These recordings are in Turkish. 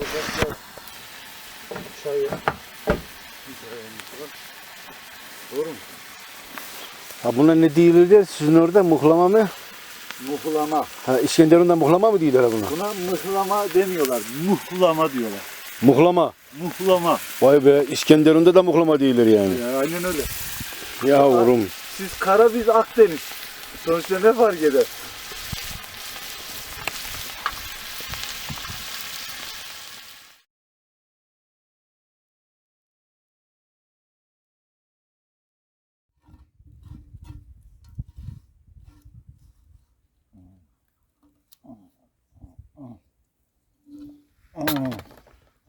Arkadaşlar çayı Doğru mu? Ha buna ne diyorlar sizin orada muhlama mı? Muhlama. Ha İskenderun'da muhlama mı diyorlar buna? Buna muhlama demiyorlar. Muhlama diyorlar. Muhlama. Muhlama. Vay be İskenderun'da da muhlama diyorlar yani. Ya, aynen öyle. Yavrum. Siz kara biz Akdeniz. Sonuçta ne fark eder?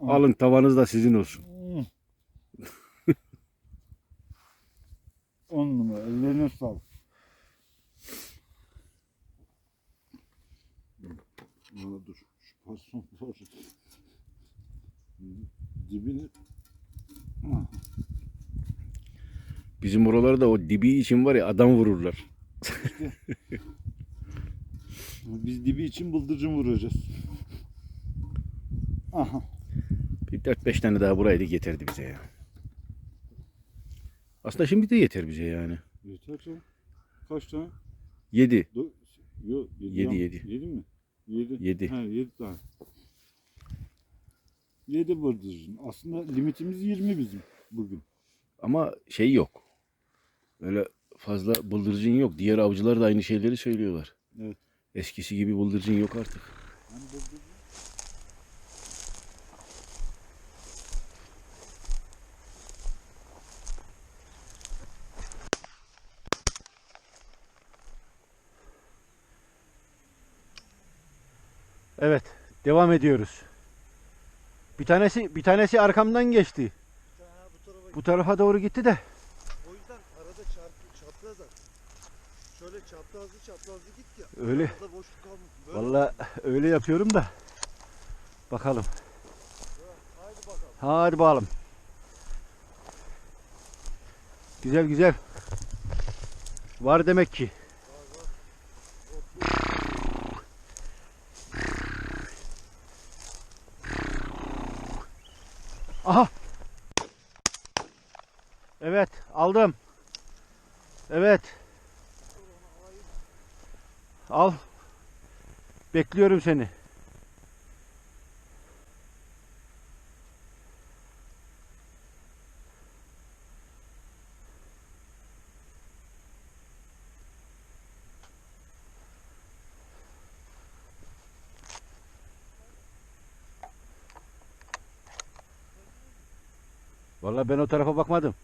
Alın tavanız da sizin olsun. Ellerine sağlık. Aa, dur. Şu paston var. Dibini Bizim oralarda o dibi için var ya adam vururlar. biz dibi için bıldırcın vuracağız. Aha. Bir 4-5 tane daha buraydı yeterdi bize ya. Aslında şimdi de yeter bize yani. Yeter canım. Kaç tane? 7. Do Yok. Yedi, yan- yedi. Yedi mi? Yedi. Yedi. Ha, yedi tane. Yedi bıldırcın. Aslında limitimiz 20 bizim bugün. Ama şey yok. Öyle fazla bıldırcın yok. Diğer avcılar da aynı şeyleri söylüyorlar. Evet. Eskisi gibi bıldırcın yok artık. Hani bıldırcın Evet, devam ediyoruz. Bir tanesi bir tanesi arkamdan geçti. Bu tarafa doğru gitti de. O yüzden arada çarpı çapraz at. Şöyle çaprazlı çaprazlı git ya. Öyle. Vallahi öyle yapıyorum da. Bakalım. haydi bakalım. Hadi bakalım. Güzel güzel. Var demek ki. Aha. Evet, aldım. Evet. Al. Bekliyorum seni. Vallahi ben o tarafa bakmadım.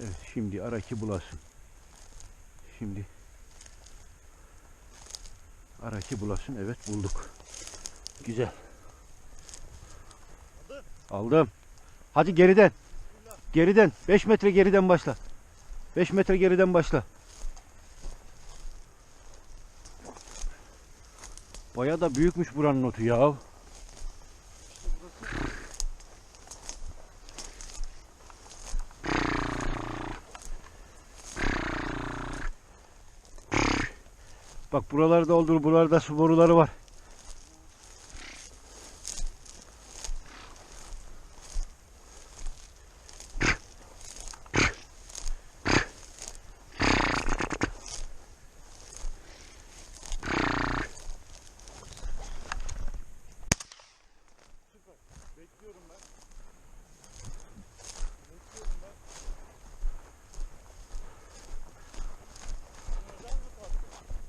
Evet, şimdi araki bulasın. Şimdi Araki bulasın. Evet bulduk. Güzel. Aldım. Hadi geriden. Geriden. 5 metre geriden başla. 5 metre geriden başla. Baya da büyükmüş buranın otu ya. Bak buralarda olur, buralarda su boruları var.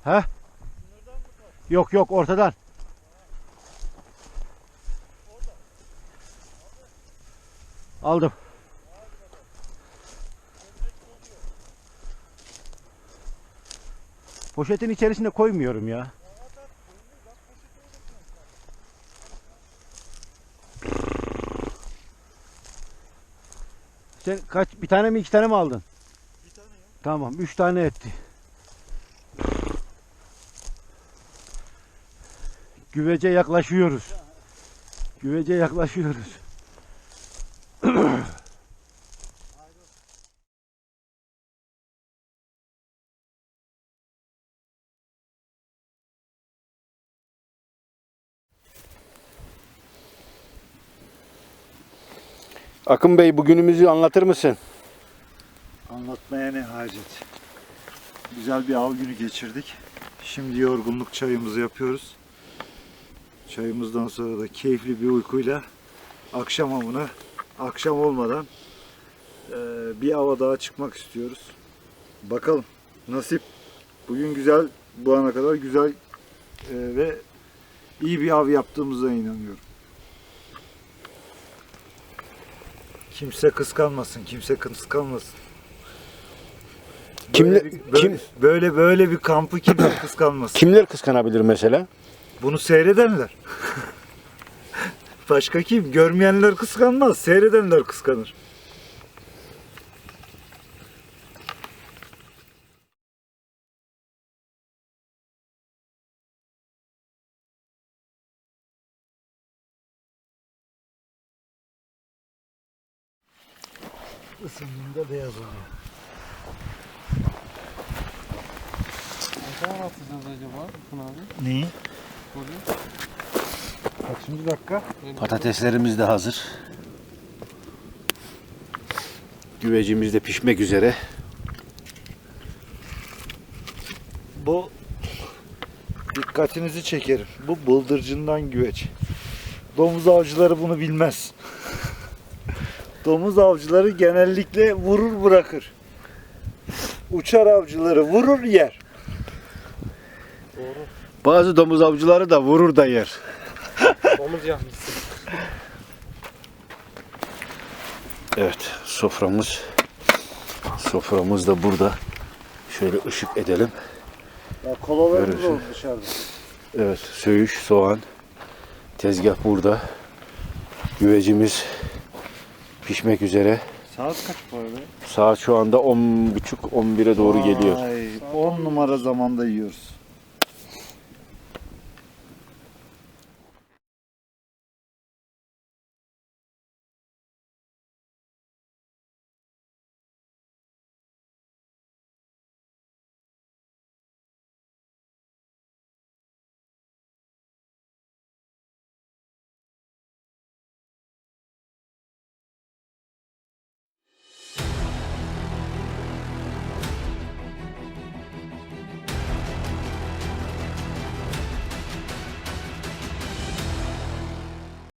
He? Yok yok ortadan. Aldım. Poşetin içerisine koymuyorum ya. Sen kaç bir tane mi iki tane mi aldın? Bir tane ya. Tamam üç tane etti. Güvece yaklaşıyoruz. Güvece yaklaşıyoruz. Akın Bey bugünümüzü anlatır mısın? Anlatmaya ne hacet. Güzel bir av günü geçirdik. Şimdi yorgunluk çayımızı yapıyoruz. Çayımızdan sonra da keyifli bir uykuyla akşam avına akşam olmadan eee, bir ava daha çıkmak istiyoruz. Bakalım nasip. Bugün güzel bu ana kadar güzel eee, ve iyi bir av yaptığımıza inanıyorum. Kimse kıskanmasın, kimse kıskanmasın. Kimle- Böyle kim- böyle böyle bir kampı kimse kıskanmasın. Kimler kıskanabilir mesela? Bunu seyredenler. Başka kim? Görmeyenler kıskanmaz, seyredenler kıskanır. Isındığında beyaz oluyor. Ne zaman atacağız acaba Akın abi? Neyi? Golü. Kaçıncı dakika? Patateslerimiz de hazır. Güvecimiz de pişmek üzere. Bu dikkatinizi çekerim. Bu bıldırcından güveç. Domuz avcıları bunu bilmez. Domuz avcıları genellikle vurur bırakır. Uçar avcıları vurur yer. Bazı domuz avcıları da vurur da yer. Domuz yapmışsın. Evet soframız soframız da burada. Şöyle ışık edelim. Ya kolalarımız oldu dışarıda. Evet söğüş, soğan. Tezgah burada. Güvecimiz pişmek üzere. Saat kaç bu arada? Saat şu anda 10.30 11'e doğru geliyor. Ay, 10 numara zamanda yiyoruz.